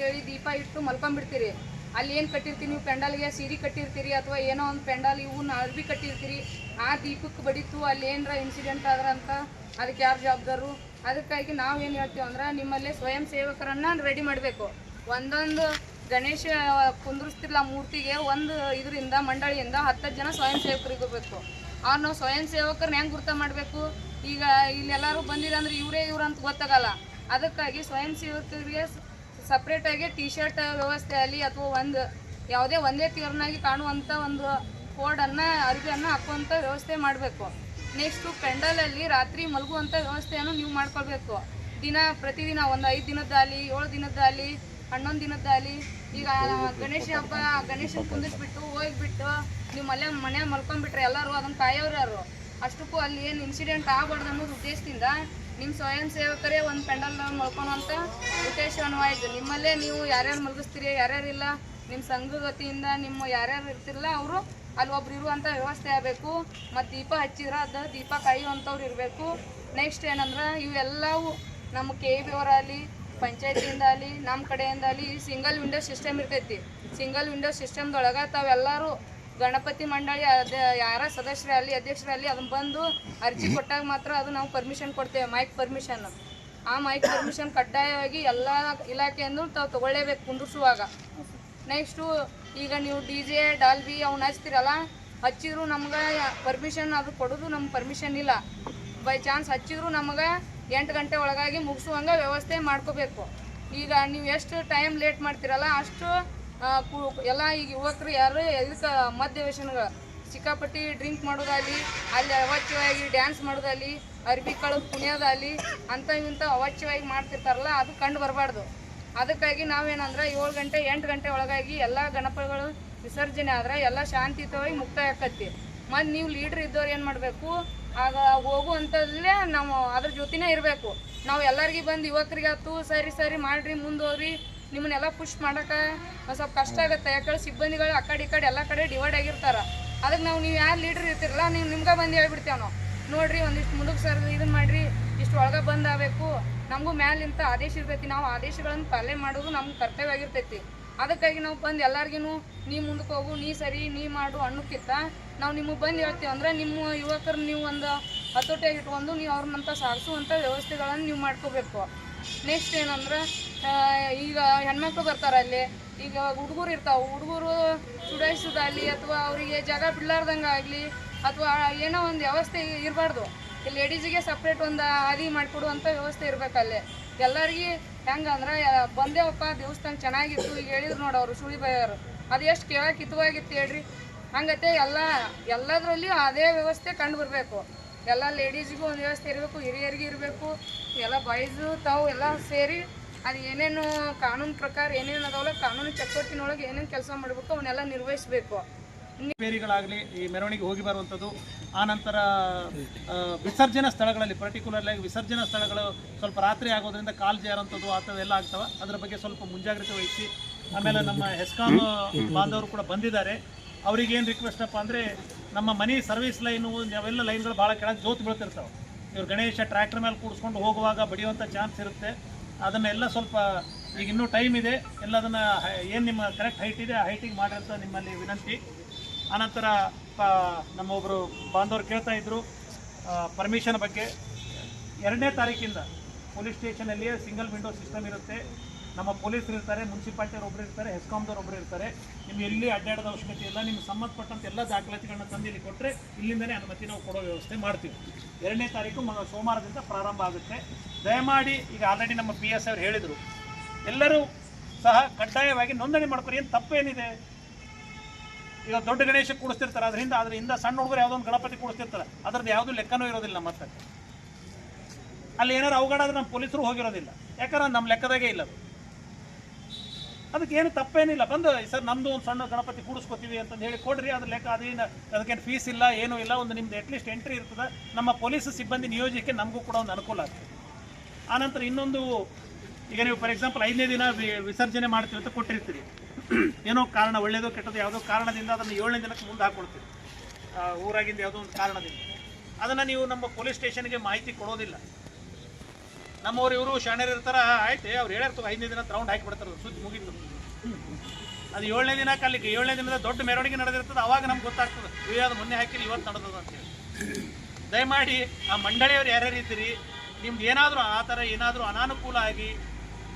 ಅಂತೇಳಿ ದೀಪ ಇಟ್ಟು ಮಲ್ಕೊಂಡ್ಬಿಡ್ತೀರಿ. ಅಲ್ಲಿ ಏನು ಕಟ್ಟಿರ್ತೀರಿ ನೀವು? ಪೆಂಡಾಲ್ಗೆ ಸೀರೆ ಕಟ್ಟಿರ್ತೀರಿ ಅಥವಾ ಏನೋ ಒಂದು ಪೆಂಡಾಲ್ ಇವನ್ನ ಅರ್ಬಿ ಕಟ್ಟಿರ್ತೀರಿ. ಆ ದೀಪಕ್ಕೆ ಬಡಿತು ಅಲ್ಲಿ ಏನರ ಇನ್ಸಿಡೆಂಟ್ ಆದ್ರ ಅಂತ ಅದಕ್ಕೆ ಯಾರು ಜವಾಬ್ದಾರು? ಅದಕ್ಕಾಗಿ ನಾವು ಏನು ಹೇಳ್ತೀವಿ ಅಂದ್ರೆ ನಿಮ್ಮಲ್ಲಿ ಸ್ವಯಂ ಸೇವಕರನ್ನ ರೆಡಿ ಮಾಡಬೇಕು. ಒಂದೊಂದು ಗಣೇಶ ಕುಂದ್ರಿಸ್ತಿರ್ಲ ಮೂರ್ತಿಗೆ ಒಂದು ಇದರಿಂದ, ಮಂಡಳಿಯಿಂದ ಹತ್ತು ಜನ ಸ್ವಯಂ ಸೇವಕರಿಗೆ ಬೇಕು. ಅವ್ರು ನಾವು ಸ್ವಯಂ ಸೇವಕರನ್ನ ಹೆಂಗೆ ಗುರ್ತ ಮಾಡಬೇಕು? ಈಗ ಇಲ್ಲೆಲ್ಲರೂ ಬಂದಿದೆ ಅಂದ್ರೆ ಇವರೇ ಇವ್ರು ಅಂತ ಗೊತ್ತಾಗಲ್ಲ. ಅದಕ್ಕಾಗಿ ಸ್ವಯಂ ಸೇವಕರಿಗೆ ಸಪ್ರೇಟಾಗಿ ಟಿ ಶರ್ಟ್ ವ್ಯವಸ್ಥೆ ಆಗಲಿ ಅಥವಾ ಒಂದು ಯಾವುದೇ ಒಂದೇ ತೀರ್ನಾಗಿ ಕಾಣುವಂಥ ಒಂದು ಕೋಡನ್ನು ಅರಿವೆಯನ್ನು ಹಾಕುವಂಥ ವ್ಯವಸ್ಥೆ ಮಾಡಬೇಕು. ನೆಕ್ಸ್ಟು ಪೆಂಡಲಲ್ಲಿ ರಾತ್ರಿ ಮಲಗುವಂಥ ವ್ಯವಸ್ಥೆಯನ್ನು ನೀವು ಮಾಡ್ಕೊಳ್ಬೇಕು. ದಿನ, ಪ್ರತಿದಿನ ಒಂದು ಐದು ದಿನದ್ದಾಗಲಿ, ಏಳು ದಿನದ್ದಾಗಲಿ, ಹನ್ನೊಂದು ದಿನದ್ದಾಗಲಿ, ಈಗ ಗಣೇಶ ಹಬ್ಬ, ಗಣೇಶನ ಕುಂದಿಸ್ಬಿಟ್ಟು ಹೋಗ್ಬಿಟ್ಟು ನೀವು ಮನೆ ಮನೆ ಮಲ್ಕೊಂಡ್ಬಿಟ್ರೆ ಎಲ್ಲರೂ ಅದನ್ನು ಕಾಯೋರು ಯಾರು? ಅಷ್ಟಕ್ಕೂ ಅಲ್ಲಿ ಏನು ಇನ್ಸಿಡೆಂಟ್ ಆಗಬಾರ್ದು ಅನ್ನೋದು ಉದ್ದೇಶದಿಂದ ನಿಮ್ಮ ಸ್ವಯಂ ಸೇವಕರೇ ಒಂದು ಪೆಂಡಲ್ ಮಲ್ಕೊಳ್ಳೋ ಅಂತ ಉದ್ದೇಶವಾಯ್ತು ನಿಮ್ಮಲ್ಲೇ ನೀವು ಯಾರ್ಯಾರು ಮಲಗಿಸ್ತೀರಿ ಯಾರ್ಯಾರಿಲ್ಲ ನಿಮ್ಮ ಸಂಘಗತಿಯಿಂದ ನಿಮ್ಮ ಯಾರ್ಯಾರು ಇರ್ತಿರಲ್ಲ ಅವರು ಅಲ್ಲಿ ಒಬ್ರು ಇರುವಂಥ ವ್ಯವಸ್ಥೆ ಆಗಬೇಕು. ಮತ್ತು ದೀಪ ಹಚ್ಚಿದ್ರೆ ಅದು ದೀಪ ಕಾಯುವಂಥವ್ರು ಇರಬೇಕು. ನೆಕ್ಸ್ಟ್ ಏನಂದ್ರೆ ಇವೆಲ್ಲವೂ ನಮ್ಮ ಕೆ ಬಿ ಅವರಲ್ಲಿ ಪಂಚಾಯತಿಯಿಂದ ಆಗಲಿ ನಮ್ಮ ಕಡೆಯಿಂದ ಆಗಲಿ ಸಿಂಗಲ್ ವಿಂಡೋ ಸಿಸ್ಟಮ್ ಇರ್ತೈತಿ. ಸಿಂಗಲ್ ವಿಂಡೋ ಸಿಸ್ಟಮ್ದೊಳಗೆ ತಾವೆಲ್ಲರೂ ಗಣಪತಿ ಮಂಡಳಿ ಅದ ಯಾರ ಸದಸ್ಯರಲ್ಲಿ, ಅಧ್ಯಕ್ಷರಲ್ಲಿ ಅದನ್ನ ಬಂದು ಅರ್ಜಿ ಕೊಟ್ಟಾಗ ಮಾತ್ರ ಅದು ನಾವು ಪರ್ಮಿಷನ್ ಕೊಡ್ತೇವೆ ಮೈಕ್ ಪರ್ಮಿಷನ್ ಆ ಮೈಕ್ ಪರ್ಮಿಷನ್ ಕಡ್ಡಾಯವಾಗಿ ಎಲ್ಲ ಇಲಾಖೆಯನ್ನು ತಾವು ತಗೊಳ್ಳೇಬೇಕು ಕುಂದಿಸುವಾಗ ನೆಕ್ಸ್ಟು ಈಗ ನೀವು ಡಿ ಜೆ ಡಾಲ್ಬಿ ಅವ್ನ ಹಚ್ತಿರಲ್ಲ, ಹಚ್ಚಿದ್ರು ನಮ್ಗೆ ಪರ್ಮಿಷನ್ ಅದು ಕೊಡೋದು ನಮ್ಗೆ ಪರ್ಮಿಷನ್ ಇಲ್ಲ. ಬೈ ಚಾನ್ಸ್ ಹಚ್ಚಿದ್ರು ನಮಗೆ ಎಂಟು ಗಂಟೆ ಒಳಗಾಗಿ ಮುಗಿಸುವಂಗೆ ವ್ಯವಸ್ಥೆ ಮಾಡ್ಕೋಬೇಕು. ಈಗ ನೀವು ಎಷ್ಟು ಟೈಮ್ ಲೇಟ್ ಮಾಡ್ತಿರಲ್ಲ, ಅಷ್ಟು ಎಲ್ಲ ಈಗ ಯುವಕರು ಯಾರು ಇದಕ್ಕೆ ಮದ್ಯ ಸಿಕ್ಕಾಪಟ್ಟಿ ಡ್ರಿಂಕ್ ಮಾಡೋದಾಗಲಿ, ಅಲ್ಲಿ ಅವಾಚ್ಯವಾಗಿ ಡ್ಯಾನ್ಸ್ ಮಾಡೋದಾಗಲಿ, ಅರ್ಬಿ ಕಳೆದು ಕುಣಿಯೋದಾಗಲಿ ಅಂತ ಇಂಥ ಅವಾಚ್ಯವಾಗಿ ಮಾಡ್ತಿರ್ತಾರಲ್ಲ, ಅದು ಕಂಡು ಬರಬಾರ್ದು. ಅದಕ್ಕಾಗಿ ನಾವೇನಂದ್ರೆ ಏಳು ಗಂಟೆ, ಎಂಟು ಗಂಟೆ ಒಳಗಾಗಿ ಎಲ್ಲ ಗಣಪಗಳು ವಿಸರ್ಜನೆ ಆದ್ರೆ ಎಲ್ಲ ಶಾಂತಿಯುತವಾಗಿ ಮುಕ್ತಾಯ ಆಕತಿ ಮತ್ತು ನೀವು ಲೀಡ್ರ್ ಇದ್ದವ್ರು ಏನು ಮಾಡಬೇಕು? ಆಗ ಹೋಗುವಂಥದ್ದೇ ನಾವು ಅದ್ರ ಜೊತೆನೇ ಇರಬೇಕು. ನಾವು ಎಲ್ಲರಿಗೂ ಬಂದು ಯುವಕರಿಗೆ ಆಯ್ತು ಸರಿ ಸರಿ ಮಾಡ್ರಿ ಮುಂದೋಗ್ರಿ ನಿಮ್ಮನ್ನೆಲ್ಲ ಪುಷ್ ಮಾಡೋಕೆ ಸ್ವಲ್ಪ ಕಷ್ಟ ಆಗುತ್ತೆ. ಯಾಕಂದ್ರೆ ಸಿಬ್ಬಂದಿಗಳು ಆ ಕಡೆ ಈ ಕಡೆ ಎಲ್ಲ ಕಡೆ ಡಿವೈಡ್ ಆಗಿರ್ತಾರೆ. ಅದಕ್ಕೆ ನಾವು ನೀವು ಯಾರು ಲೀಡ್ರ್ ಇರ್ತಿರಲ್ಲ, ನೀವು ನಿಮ್ಗೆ ಬಂದು ಹೇಳ್ಬಿಡ್ತೇವೆ ನಾವು. ನೋಡಿರಿ, ಒಂದಿಷ್ಟು ಮುಂದಕ್ಕೆ ಸರ್ ಇದನ್ನು ಮಾಡಿರಿ, ಇಷ್ಟು ಒಳಗೆ ಬಂದಾಗಬೇಕು ನಮಗೂ ಮ್ಯಾಲಿಂತ ಆದೇಶ ಇರ್ತೈತಿ. ನಾವು ಆದೇಶಗಳನ್ನು ಪಾಲನೆ ಮಾಡೋದು ನಮ್ಗೆ ಕರ್ತವ್ಯ ಆಗಿರ್ತೈತಿ. ಅದಕ್ಕಾಗಿ ನಾವು ಬಂದು ಎಲ್ಲರಿಗೂ ನೀ ಮುಂದಕ್ಕೆ ಹೋಗು, ನೀ ಸರಿ, ನೀ ಮಾಡು ಅನ್ನೋಕ್ಕಿಂತ ನಾವು ನಿಮಗೆ ಬಂದು ಹೇಳ್ತೀವಿ. ಅಂದ್ರೆ ನಿಮ್ಮ ಯುವಕರು ನೀವು ಒಂದು ಹತೋಟಿಯಾಗಿ ಇಟ್ಕೊಂಡು ನೀವು ಅವ್ರನ್ನಂತ ಸಾಗಿಸುವಂಥ ವ್ಯವಸ್ಥೆಗಳನ್ನು ನೀವು ಮಾಡ್ಕೋಬೇಕು. ನೆಕ್ಸ್ಟ್ ಏನಂದ್ರೆ ಈಗ ಹೆಣ್ಮಕ್ಳು ಬರ್ತಾರೆ ಅಲ್ಲಿ. ಈಗ ಹುಡುಗರು ಇರ್ತಾವೆ. ಹುಡುಗರು ಸುಡಾಯಿಸೋದಾಗಲಿ ಅಥವಾ ಅವರಿಗೆ ಜಾಗ ಬಿಡ್ಲಾರ್ದಂಗೆ ಆಗಲಿ ಅಥವಾ ಏನೋ ಒಂದು ವ್ಯವಸ್ಥೆ ಇರಬಾರ್ದು. ಲೇಡೀಸಿಗೆ ಸಪ್ರೇಟ್ ಒಂದು ಹಾದಿ ಮಾಡಿಕೊಡುವಂಥ ವ್ಯವಸ್ಥೆ ಇರಬೇಕಲ್ಲಿ ಎಲ್ಲರಿಗೆ ಹೆಂಗಂದ್ರೆ ಬಂದೇವಪ್ಪ ದೇವಸ್ಥಾನ ಚೆನ್ನಾಗಿತ್ತು. ಈಗ ಹೇಳಿದ್ರು ನೋಡಿ ಅವರು ಸುಳಿ ಬೈಯವರು ಅದು ಎಷ್ಟು ಕೇಳಕ್ಕೆ ಹಿತವಾಗಿತ್ತು ಹೇಳ್ರಿ. ಹಂಗತೆ ಎಲ್ಲ, ಎಲ್ಲದರಲ್ಲಿಯೂ ಅದೇ ವ್ಯವಸ್ಥೆ ಕಂಡು ಬರಬೇಕು ಎಲ್ಲ ಲೇಡೀಸ್ಗೂ ಒಂದು ವ್ಯವಸ್ಥೆ ಇರಬೇಕು ಹಿರಿಯರಿಗೆ ಇರಬೇಕು ಎಲ್ಲ ಬಾಯ್ಸು ತಾವು ಎಲ್ಲ ಸೇರಿ ಅದು ಏನೇನು ಕಾನೂನು ಪ್ರಕಾರ ಏನೇನು ಅದಾವಲ್ಲ ಕಾನೂನು ಚೌಕಟ್ಟಿನೊಳಗೆ ಏನೇನು ಕೆಲಸ ಮಾಡಬೇಕು ಅವನ್ನೆಲ್ಲ ನಿರ್ವಹಿಸಬೇಕು. ಬೇರಿಗಳಾಗಲಿ ಈ ಮೆರವಣಿಗೆ ಹೋಗಿ ಬರುವಂಥದ್ದು ಆನಂತರ ನಂತರ ವಿಸರ್ಜನಾ ಸ್ಥಳಗಳಲ್ಲಿ ಪರ್ಟಿಕ್ಯುಲರ್ಲಿ ಆಗಿ ವಿಸರ್ಜನಾ ಸ್ಥಳಗಳು ಸ್ವಲ್ಪ ರಾತ್ರಿ ಆಗೋದ್ರಿಂದ ಕಾಲು ಜಾರಂಥದ್ದು ಆ ಎಲ್ಲ ಆಗ್ತವೆ. ಅದರ ಬಗ್ಗೆ ಸ್ವಲ್ಪ ಮುಂಜಾಗ್ರತೆ ವಹಿಸಿ ಆಮೇಲೆ ನಮ್ಮ ಹೆಸ್ಕಾಂ ಬಾಂಧವರು ಕೂಡ ಬಂದಿದ್ದಾರೆ. ಅವ್ರಿಗೇನು ರಿಕ್ವೆಸ್ಟ್ ಅಪ್ಪ ಅಂದರೆ ನಮ್ಮ ಮನಿ ಸರ್ವಿಸ್ ಲೈನು, ಅವೆಲ್ಲ ಲೈನ್ಗಳು ಭಾಳ ಕೆಳಗೆ ಜೋತು ಬೀಳ್ತಿರ್ತಾವೆ. ಇವ್ರು ಗಣೇಶ ಟ್ರ್ಯಾಕ್ಟರ್ ಮೇಲೆ ಕೂಡಿಸ್ಕೊಂಡು ಹೋಗುವಾಗ ಬಡಿಯುವಂಥ ಚಾನ್ಸ್ ಇರುತ್ತೆ. ಅದನ್ನೆಲ್ಲ ಸ್ವಲ್ಪ, ಈಗ ಇನ್ನೂ ಟೈಮ್ ಇದೆ. ಎಲ್ಲದನ್ನ ಏನು ನಿಮ್ಮ ಕರೆಕ್ಟ್ ಹೈಟ್ ಇದೆ, ಆ ಹೈಟಿಗೆ ಮಾಡಿ ನಿಮ್ಮಲ್ಲಿ ವಿನಂತಿ. ಆನಂತರ, ಪ ನಮ್ಮ ಒಬ್ಬರು ಬಾಂಧವರು ಕೇಳ್ತಾ ಇದ್ದರು ಪರ್ಮಿಷನ್ ಬಗ್ಗೆ. ಎರಡನೇ ತಾರೀಕಿಂದ ಪೊಲೀಸ್ ಸ್ಟೇಷನಲ್ಲಿಯೇ ಸಿಂಗಲ್ ವಿಂಡೋ ಸಿಸ್ಟಮ್ ಇರುತ್ತೆ. ನಮ್ಮ ಪೊಲೀಸರು ಇರ್ತಾರೆ, ಮುನ್ಸಿಪಾಲ್ಟಿಯವ್ರು ಒಬ್ಬರು ಇರ್ತಾರೆ, ಹೆಸ್ಕಾಮ್ದವ್ರು ಒಬ್ಬರು ಇರ್ತಾರೆ. ನಿಮ್ಗೆ ಎಲ್ಲಿ ಅಡ್ಡಾಡೋದ ಅವಶ್ಯಕತೆ ಇಲ್ಲ, ನಿಮ್ಗೆ ಸಂಬಂಧಪಟ್ಟಂಥ ಎಲ್ಲ ದಾಖಲಾತಿಗಳನ್ನ ತಂದು ಇಲ್ಲಿ ಕೊಟ್ಟರೆ ಇಲ್ಲಿಂದನೇ ಅನುಮತಿ ನಾವು ಕೊಡೋ ವ್ಯವಸ್ಥೆ ಮಾಡ್ತೀವಿ. ಎರಡನೇ ತಾರೀಕು ಸೋಮವಾರದಿಂದ ಪ್ರಾರಂಭ ಆಗುತ್ತೆ. ದಯಮಾಡಿ, ಈಗ ಆಲ್ರೆಡಿ ನಮ್ಮ ಪಿ ಎಸ್ ಅವ್ರು ಹೇಳಿದರು, ಎಲ್ಲರೂ ಸಹ ಕಡ್ಡಾಯವಾಗಿ ನೋಂದಣಿ ಮಾಡ್ಕೊರಿ, ಏನು ತಪ್ಪೇನಿದೆ ಈಗ ದೊಡ್ಡ ಗಣೇಶ ಕೂಡಿಸ್ತಿರ್ತಾರೆ, ಅದರಿಂದ ಅದರಿಂದ ಸಣ್ಣ ಹುಡುಗರು ಯಾವುದೋ ಒಂದು ಗಣಪತಿ ಕೂಡಿಸ್ತಿರ್ತಾರೆ, ಅದ್ರದ್ದು ಯಾವುದೂ ಲೆಕ್ಕನೂ ಇರೋದಿಲ್ಲ ಮತ್ತೆ. ಅಲ್ಲಿ ಏನಾರು ಅವಘಡ ಆದರೆ ನಮ್ಮ ಪೊಲೀಸರು ಹೋಗಿರೋದಿಲ್ಲ. ಯಾಕಂದ್ರೆ ನಮ್ಮ ಲೆಕ್ಕದಾಗೆ ಇಲ್ಲ ಅದು. ಅದಕ್ಕೆ ಏನು ತಪ್ಪೇನಿಲ್ಲ. ಬಂದು ಸರ್ ನಮ್ಮದು ಒಂದು ಸಣ್ಣ ಗಣಪತಿ ಕೂಡಿಸ್ಕೊತೀವಿ ಅಂತಂದು ಹೇಳಿ ಕೊಡ್ರಿ. ಅದ್ರ ಲೆಕ್ಕ ಅದೇನು ಅದಕ್ಕೇನು ಫೀಸ್ ಇಲ್ಲ ಏನೂ ಇಲ್ಲ. ಒಂದು ನಿಮ್ದು ಅಟ್ಲೀಸ್ಟ್ ಎಂಟ್ರಿ ಇರ್ತದೆ. ನಮ್ಮ ಪೊಲೀಸ್ ಸಿಬ್ಬಂದಿ ನಿಯೋಜಕ್ಕೆ ನಮಗೂ ಕೂಡ ಒಂದು ಅನುಕೂಲ ಆಗ್ತದೆ. ಆನಂತರ ಇನ್ನೊಂದು ಈಗ ನೀವು ಫಾರ್ ಎಕ್ಸಾಂಪಲ್ ಐದನೇ ದಿನ ವಿಸರ್ಜನೆ ಮಾಡ್ತೀವಿ ಅಂತ ಕೊಟ್ಟಿರ್ತೀರಿ. ಏನೋ ಕಾರಣ ಒಳ್ಳೇದೋ ಕೆಟ್ಟದೋ ಯಾವುದೋ ಕಾರಣದಿಂದ ಅದನ್ನು ಏಳನೇ ದಿನಕ್ಕೆ ಮುಂದೆ ಹಾಕ್ಕೊಡ್ತೀವಿ ಆ, ಊರಾಗಿಂದ ಯಾವುದೋ ಒಂದು ಕಾರಣದಿಂದ. ಅದನ್ನು ನೀವು ನಮ್ಮ ಪೊಲೀಸ್ ಸ್ಟೇಷನ್ಗೆ ಮಾಹಿತಿ ಕೊಡೋದಿಲ್ಲ. ನಮ್ಮವ್ರು ಇವರು ಶಾಣ್ಯರು ಇರ್ತಾರ, ಆಯ್ತು, ಅವ್ರು ಹೇಳ್ಯಾರ ಐದನೇ ದಿನ ರೌಂಡ್ ಹಾಕಿ ಬಿಡ್ತಾರೆ ಸುದ್ದಿ ಮುಗೀತು. ಅದು ಏಳನೇ ದಿನಕ್ಕೆ ಅಲ್ಲಿಗೆ ಏಳನೇ ದಿನದ ದೊಡ್ಡ ಮೆರವಣಿಗೆ ನಡೆದಿರ್ತದೆ, ಅವಾಗ ನಮ್ಗೆ ಗೊತ್ತಾಗ್ತದೆ ಇವ್ಯಾವ್ದು ಮೊನ್ನೆ ಹಾಕಿಲ್ಲ, ಇವತ್ತು ನಡೆದದ ಅಂತೇಳಿ ದಯಮಾಡಿ ಆ ಮಂಡಳಿಯವ್ರು ಯಾರ್ಯಾರು ಇದ್ದೀರಿ ನಿಮ್ದು ಏನಾದರೂ ಆ ಥರ ಏನಾದರೂ ಅನಾನುಕೂಲ ಆಗಿ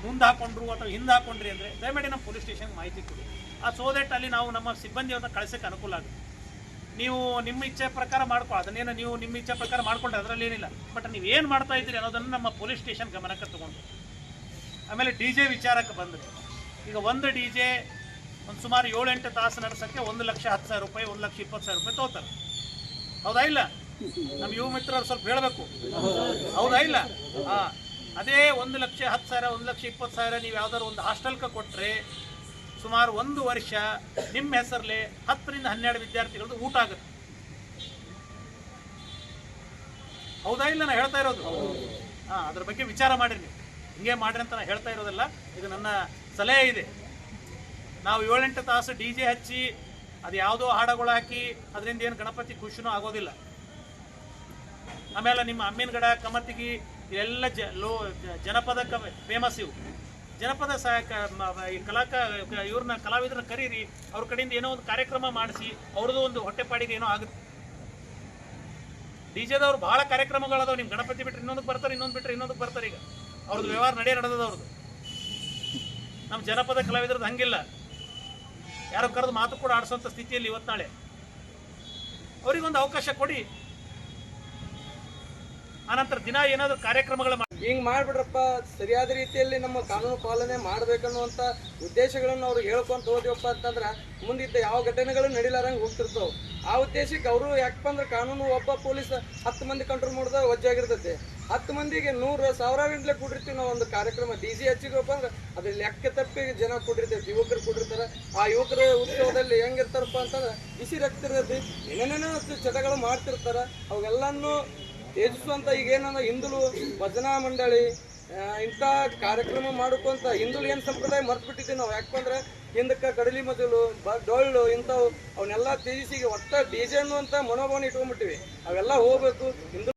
ಮುಂದೆ ಹಾಕೊಂಡ್ರು ಅಥವಾ ಹಿಂದೆ ಹಾಕೊಂಡ್ರಿ ಅಂದರೆ, ದಯಮಾಡಿ ನಮ್ಮ ಪೊಲೀಸ್ ಸ್ಟೇಷನ್ಗೆ ಮಾಹಿತಿ ಕೊಡಿ. ಆ ಸೋ ದಟ್ ಅಲ್ಲಿ ನಾವು ನಮ್ಮ ಸಿಬ್ಬಂದಿಯವ್ರನ್ನ ಕಳಿಸೋಕ್ಕೆ ಅನುಕೂಲ ಆಗುತ್ತೆ. ನೀವು ನಿಮ್ಮ ಇಚ್ಛೆ ಪ್ರಕಾರ ಮಾಡ್ಕೊ ಅದನ್ನೇನು ನೀವು ನಿಮ್ಮ ಇಚ್ಛೆ ಪ್ರಕಾರ ಮಾಡ್ಕೊಂಡ್ರೆ ಅದರಲ್ಲಿ ಏನಿಲ್ಲ. ಬಟ್ ನೀವು ಏನು ಮಾಡ್ತಾ ಇದ್ದೀರಿ ಅನ್ನೋದನ್ನು ನಮ್ಮ ಪೊಲೀಸ್ ಸ್ಟೇಷನ್ ಗಮನಕ್ಕೆ ತಗೊಂಡು. ಆಮೇಲೆ ಡಿ ಜೆ ವಿಚಾರಕ್ಕೆ ಬಂದರೆ. ಈಗ ಒಂದು ಡಿ ಜೆ ಒಂದು ಸುಮಾರು ಏಳೆಂಟು ತಾಸು ನಡೆಸೋಕ್ಕೆ ಒಂದು ಲಕ್ಷ ಹತ್ತು ಸಾವಿರ ರೂಪಾಯಿ, ಒಂದು ಲಕ್ಷ ಇಪ್ಪತ್ತು ಸಾವಿರ ರೂಪಾಯಿ ತಗೋತಾರೆ. ಹೌದಾ ಇಲ್ಲ? ನಮ್ಮ ಯುವ ಮಿತ್ರರು ಸ್ವಲ್ಪ ಹೇಳಬೇಕು. ಹೌದಾ ಇಲ್ಲ? ಹಾಂ. ಅದೇ ಒಂದು ಲಕ್ಷ ಹತ್ತು ಸಾವಿರ, ಒಂದು ಲಕ್ಷ ಇಪ್ಪತ್ತು ಸಾವಿರ ನೀವು ಯಾವ್ದಾದ್ರು ಒಂದು ಹಾಸ್ಟೆಲ್ಗೆ ಕೊಟ್ಟರೆ ಸುಮಾರು ಒಂದು ವರ್ಷ ನಿಮ್ಮ ಹೆಸರಲ್ಲೇ ಹತ್ತರಿಂದ ಹನ್ನೆರಡು ವಿದ್ಯಾರ್ಥಿಗಳದ್ದು ಊಟ ಆಗುತ್ತೆ. ಹೌದಾ ಇಲ್ಲ ನಾನು ಹೇಳ್ತಾ ಇರೋದು? ಹಾಂ, ಅದ್ರ ಬಗ್ಗೆ ವಿಚಾರ ಮಾಡಿರಿ ನೀವು. ಹಿಂಗೆ ಮಾಡ್ರಿ ಅಂತ ನಾನು ಹೇಳ್ತಾ ಇರೋದಲ್ಲ, ಇದು ನನ್ನ ಸಲಹೆ ಇದೆ. ನಾವು ಏಳೆಂಟು ತಾಸು ಡಿ ಜೆ ಹಚ್ಚಿ, ಅದು ಯಾವುದೋ ಹಾಡಗಳು ಹಾಕಿ, ಅದರಿಂದ ಏನು ಗಣಪತಿ ಖುಷಿನೂ ಆಗೋದಿಲ್ಲ. ಆಮೇಲೆ ನಿಮ್ಮ ಅಮ್ಮಿನ ಗಡ ಕಮತಿಗಿ ಇವೆಲ್ಲ ಜ, ಲೋ ಜನಪದ ಕ ಫೇಮಸ್ ಇವು. ಜನಪದ ಸಹಾಯಕ ಈ ಕಲಾಕ ಇವ್ರನ್ನ ಕಲಾವಿದರನ್ನ ಕರೀರಿ, ಅವ್ರ ಕಡೆಯಿಂದ ಏನೋ ಒಂದು ಕಾರ್ಯಕ್ರಮ ಮಾಡಿಸಿ, ಅವ್ರದ್ದು ಒಂದು ಹೊಟ್ಟೆಪಾಡಿಗೆ ಏನೋ ಆಗುತ್ತೆ. ಡಿ ಜೆದವ್ರು ಭಾಳ ಕಾರ್ಯಕ್ರಮಗಳದಾವ ನಿಮ್ಮ ಗಣಪತಿ ಬಿಟ್ಟರೆ ಇನ್ನೊಂದಕ್ಕೆ ಬರ್ತಾರೆ, ಇನ್ನೊಂದು ಬಿಟ್ಟರೆ ಇನ್ನೊಂದಕ್ಕೆ ಬರ್ತಾರೆ ಈಗ. ಅವ್ರದ್ದು ವ್ಯವಹಾರ ನಡೆಯ ನಡೆದದ ಅವ್ರದ್ದು. ನಮ್ಮ ಜನಪದ ಕಲಾವಿದ್ರದ್ದು ಹಂಗಿಲ್ಲ. ಯಾರೋ ಕರೆದು ಮಾತು ಕೂಡ ಆಡಿಸೋಂಥ ಸ್ಥಿತಿಯಲ್ಲಿ ಇವತ್ತು ನಾಳೆ ಅವರಿಗೊಂದು ಅವಕಾಶ ಕೊಡಿ. ಆನಂತರ ದಿನ ಏನಾದರೂ ಕಾರ್ಯಕ್ರಮಗಳು ಹಿಂಗ್ ಮಾಡ್ಬಿಡ್ರಪ್ಪ. ಸರಿಯಾದ ರೀತಿಯಲ್ಲಿ ನಮ್ಮ ಕಾನೂನು ಪಾಲನೆ ಮಾಡ್ಬೇಕನ್ನುವಂತ ಉದ್ದೇಶಗಳನ್ನು ಅವ್ರು ಹೇಳ್ಕೊಂತ ಹೋದ್ವಪ್ಪ ಅಂತಂದ್ರ ಮುಂದಿದ್ದ ಯಾವ ಘಟನೆಗಳು ನಡೀಲಾರಂಗ್ ಹೋಗ್ತಿರ್ತಾವ. ಆ ಉದ್ದೇಶಕ್ಕೆ ಅವರು ಯಾಕಪ್ಪ ಅಂದ್ರೆ ಕಾನೂನು ಒಬ್ಬ ಪೊಲೀಸ್ ಹತ್ತು ಮಂದಿ ಕಂಟ್ರೋಲ್ ಮಾಡಿದ ವಜ್ಜಾಗಿರ್ತೈತೆ ಹತ್ತು ಮಂದಿಗೆ ನೂರು ಸಾವಿರಾರಿಂದಲೇ ಕೂಡಿರ್ತೀವಿ ನಾವು ಒಂದು ಕಾರ್ಯಕ್ರಮ. ಡಿ ಜಿ ಹಚ್ಚಿಗಪ್ಪ ಅಂದ್ರೆ ಅದ್ರ ಲೆಕ್ಕ ತಪ್ಪಿ ಜನ ಕೂಡಿರ್ತೈತೆ, ಯುವಕರು ಕೂಡಿರ್ತಾರೆ. ಆ ಯುವಕರ ಉತ್ಸವದಲ್ಲಿ ಹೆಂಗಿರ್ತಾರಪ್ಪ ಅಂತಂದ್ರೆ ಬಿಸಿ ರಕ್ತಿರ್ತೈತಿ ಏನೇನೇನೋ ಚಟಗಳು ಮಾಡ್ತಿರ್ತಾರೆ. ಅವೆಲ್ಲನೂ ತೇಜಿಸುವಂತ ಈಗೇನಂದ್ರೆ ಹಿಂದುಳು ಭಜನಾ ಮಂಡಳಿ ಇಂಥ ಕಾರ್ಯಕ್ರಮ ಮಾಡ್ಕೊಂತ ಹಿಂದುಳು ಏನು ಸಂಪ್ರದಾಯ ಮರ್ತ್ಬಿಟ್ಟಿದ್ದೀವಿ ನಾವು? ಯಾಕಂದ್ರೆ ಹಿಂದಕ್ಕೆ ಕಡಲಿ ಮಜಲು, ಬ, ಡೊಳ್ಳು ಇಂಥವು ಅವನ್ನೆಲ್ಲ ತ್ಯಜಿಸಿ ಈಗ ಒಟ್ಟ ಡಿ ಜೆ ಅನ್ನುವಂಥ ಮನೋಭಾವನೆ ಇಟ್ಕೊಂಡ್ಬಿಟ್ಟಿವಿ. ಅವೆಲ್ಲ ಹೋಗ್ಬೇಕು. ಹಿಂದೂ